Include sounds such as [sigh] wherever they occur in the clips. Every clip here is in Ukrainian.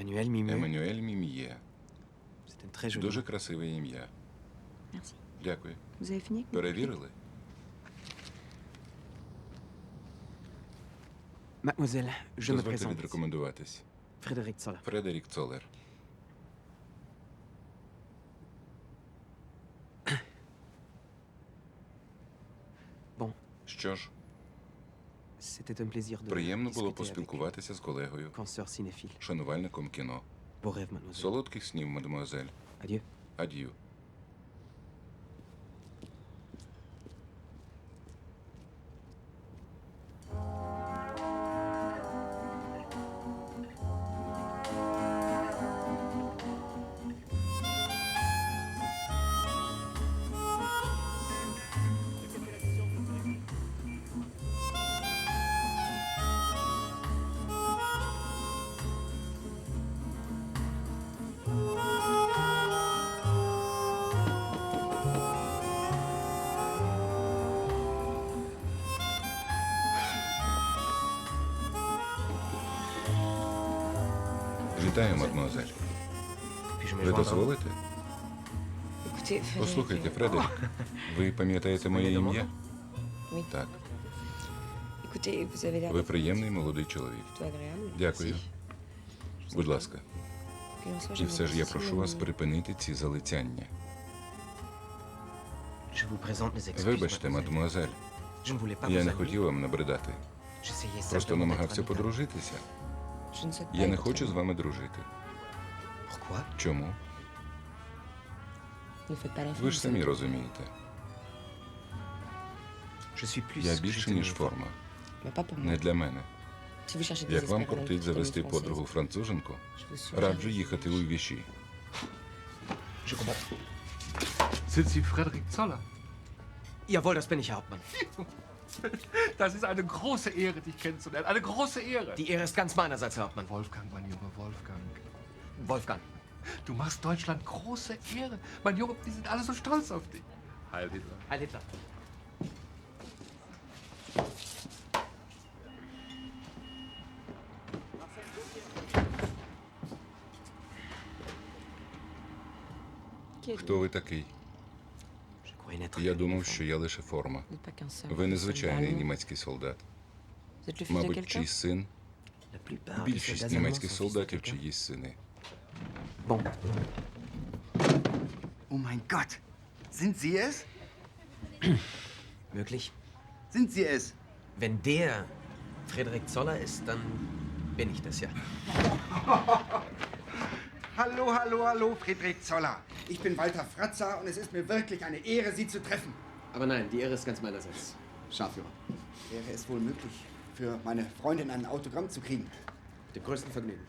Еммануель Мім'є. Très joli. Дуже красиве ім'я. Дякую. Перевірили? Mademoiselle, je me présente. відрекомендуватись. Frédéric Zola. Фредерік Цолер. Bon, Що ж, приємно було поспілкуватися з колегою, шанувальником кіно. Солодких снів, мадемуазель. Ад'ю. Ад'ю. Вітаю, me Ви дозволите? Послухайте, euh, Фредерік, ви пам'ятаєте моє ім'я? Так. Ви приємний молодий чоловік. Дякую. Будь ласка. І все ж я прошу вас euh, припинити ці залицяння. Вибачте, pas я не хотів вам набридати. Просто намагався подружитися. Я не хочу з вами дружити. Чому? Ви ж самі розумієте. Я більше, ніж форма. Не для мене. Як вам кортить завести подругу француженку, раджу їхати у віші. Sind Sie Frederik Zoller? Jawohl, das bin ich, Herr Hauptmann. [laughs] Das ist eine große Ehre, dich kennenzulernen. Eine große Ehre. Die Ehre ist ganz meinerseits, Herr Hauptmann. Wolfgang, mein Junge, Wolfgang. Wolfgang. Du machst Deutschland große Ehre. Mein Junge, die sind alle so stolz auf dich. Heil Hitler. Heil Hitler. Qui êtes-vous Хто ви такий? Je croyais n'être Я qu'un думав, enfant. що я лише форма. Vous n'êtes pas qu'un seul. Ви не soldat звичайний allemand. німецький солдат. Vous êtes le fils de Мабуть, quelqu'un чийсь син. La plupart des Більшість soldats allemands німецьких sont fils de солдатів quelqu'un. чиїсь сини. Bon, Oh mein Gott! Sind Sie es? möglich. Sind Sie es? Wenn der Frederik Zoller ist, dann bin ich das ja. Hallo, hallo, hallo, Friedrich Zoller. Ich bin Walter Fratzer und es ist mir wirklich eine Ehre, Sie zu treffen. Aber nein, die Ehre ist ganz meinerseits. Scharführer. Wäre es wohl möglich, für meine Freundin ein Autogramm zu kriegen? Mit dem größten Vergnügen.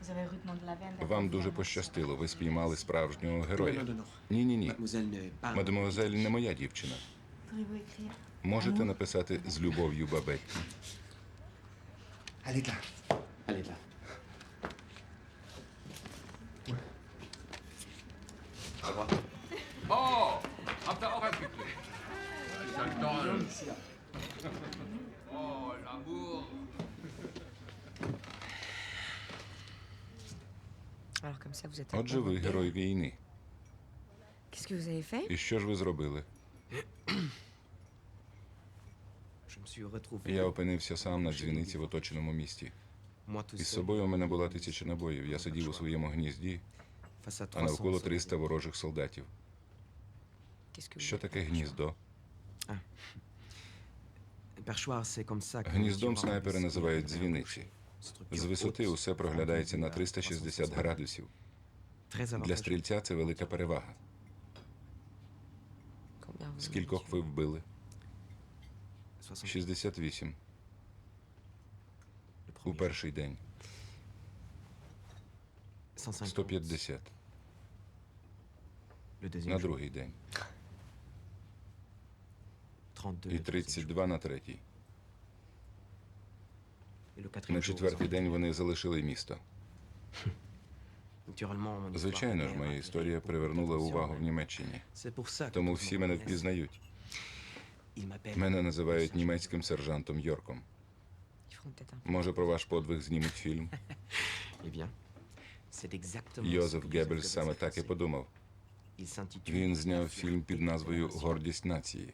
Vous avez rudement de la veine. Вам дуже пощастило, ви спіймали справжнього героя. Non, non, non. Ні, ні, ні. Mademoiselle ne parle Мадемуазель не моя дівчина. Pourriez-vous écrire Можете написати з любов'ю Бабетті. Herr Littler, Oh, l'amour. Отже, ви герой війни. І що ж ви зробили? Я опинився сам на дзвіниці в оточеному місті. Із собою у мене була тисяча набоїв. Я сидів у своєму гнізді, а навколо 300 ворожих солдатів. Що таке гніздо? Гніздом снайпери називають дзвіниці. З висоти усе проглядається на 360 градусів. Для стрільця це велика перевага. Скількох ви вбили? 68. У перший день. 150. 150. Le deuxième На другий день. 32. І le troisième 32 на третій. На четвертий день вони залишили місто. Звичайно ж, моя історія привернула увагу в Німеччині. Тому всі мене впізнають. Мене називають німецьким сержантом Йорком. Може, про ваш подвиг знімуть фільм. Eh Йозеф Геббельс саме так і подумав. Він зняв фільм під назвою. Гордість нації.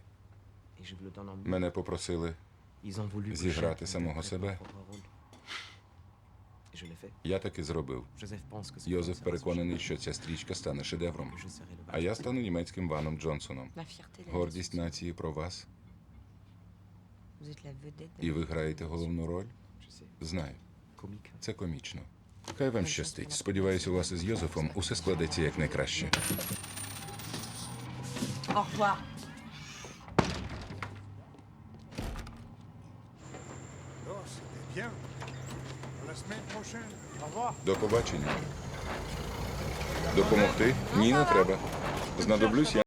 Мене попросили. Зіграти самого себе. Я так і зробив. Йозеф переконаний, що ця стрічка стане шедевром. А я стану німецьким Ваном Джонсоном. Гордість нації про вас. І ви граєте головну роль? Знаю. Це комічно. Хай вам щастить. Сподіваюся, у вас із Йозефом усе складеться якнайкраще. Au revoir. До побачення. Допомогти? Ні, не треба. Знадоблюсь я